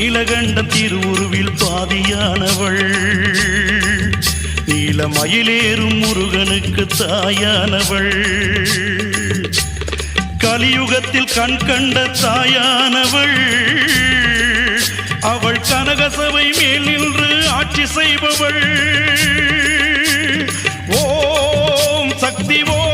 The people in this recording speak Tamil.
நீலகண்ட திருவுருவில் பாதியானவள். நீலமயிலேறும் முருகனுக்கு தாயானவள். கலியுகத்தில் கண் கண்ட தாயானவள். அவள் கனகசபை மேல் நின்று ஆட்சி செய்பவள். ஓம் சக்தி ஓம்